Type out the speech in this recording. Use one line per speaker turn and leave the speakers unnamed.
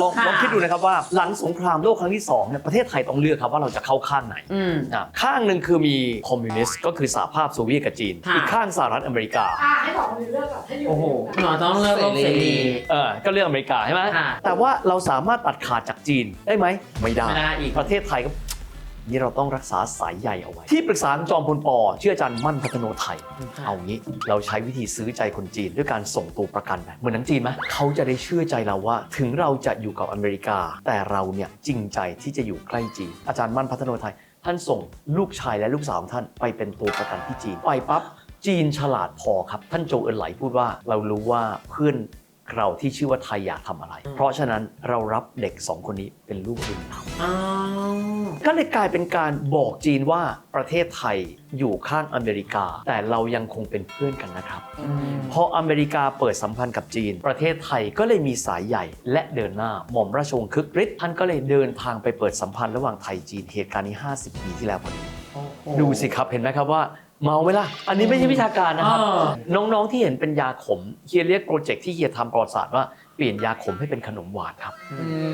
ลอง
ค่ะ
ลองคิดดูนะครับว่าหลังสงครามโลกครั้งที่สองเนี่ยประเทศไทยต้องเลือกครับว่าเราจะเข้าข้างไหน
อืม
อะข้างหนึ่งคือมีคอมมิวนิสต์ก็คือสหภาพโซเวียตกับจีน
ค่ะ
อีกข้างสหรัฐอเมริกา
อะให้สองคนนี้เลือกก่อนให้อยู่
โอ้โหหมอต้องเลือกโลกเสรี
เออก็เลือกอเมริกาใช่ไหม
ค่ะ
แต่ว่าเราสามารถตัดขาดจากจีนได้ไหมไม่ได้
ไม่ได้อีก
ประเทศไทยก็ นี่เราต้องรักษาสายใยเอาไว้ ที่ปรึกษาของจอมพลปอชื่ออาจารย์มั่นพัฒโนไทย เอางี้เราใช้วิธีซื้อใจคนจีนด้วยการส่งตัวประกันแบบเหมือนหนังจีนไหมเขาจะได้เชื่อใจเราว่า ถึงเราจะอยู่กับอเมริกา แต่เราเนี่ยจริงใจที่จะอยู่ใกล้จีน อาจารย์มั่นพัฒโนไทย ท่านส่งลูกชายและลูกสาวของท่านไปเป็นตัวประกันที่จีนไปปั๊บจีนฉลาดพอครับ ท่านโจเอินไหลพูดว่าเรารู้ว่าเพื่อนเราที่ชื่อว่าไทยอยากทำอะไร เพราะฉะนั้นเรารับเด็กสองคนนี้เป็นลูกบุญธรรม
อ๋อ
ก็เลยกลายเป็นการบอกจีนว่าประเทศไทยอยู่ข้างอเมริกา แต่เรายังคงเป็นเพื่อนกันนะครับ
อืม
พออเมริกาเปิดสัมพันธ์กับจีน ประเทศไทยก็เลยมีสายใหญ่และเดินหน้า หม่อมราชวงศ์คึกฤทธิ์ท่านก็เลยเดินทางไปเปิดสัมพันธ์ระหว่างไทยจีนเหตุการณ์นี้ 50 ปีที่แล้วพอดี
โอ้โห
ดูสิครับเห็นไหมครับว่าเมาไหมล่ะ อันนี้ไม่ใช่วิชาการนะครับ
เออ
น้องๆที่เห็นเป็นยาขมเฮียเรียกโปรเจกต์ที่เฮียทำประวัติศาสตร์ว่าเปลี่ยนยาขมให้เป็นขนมหวานครับ
อืม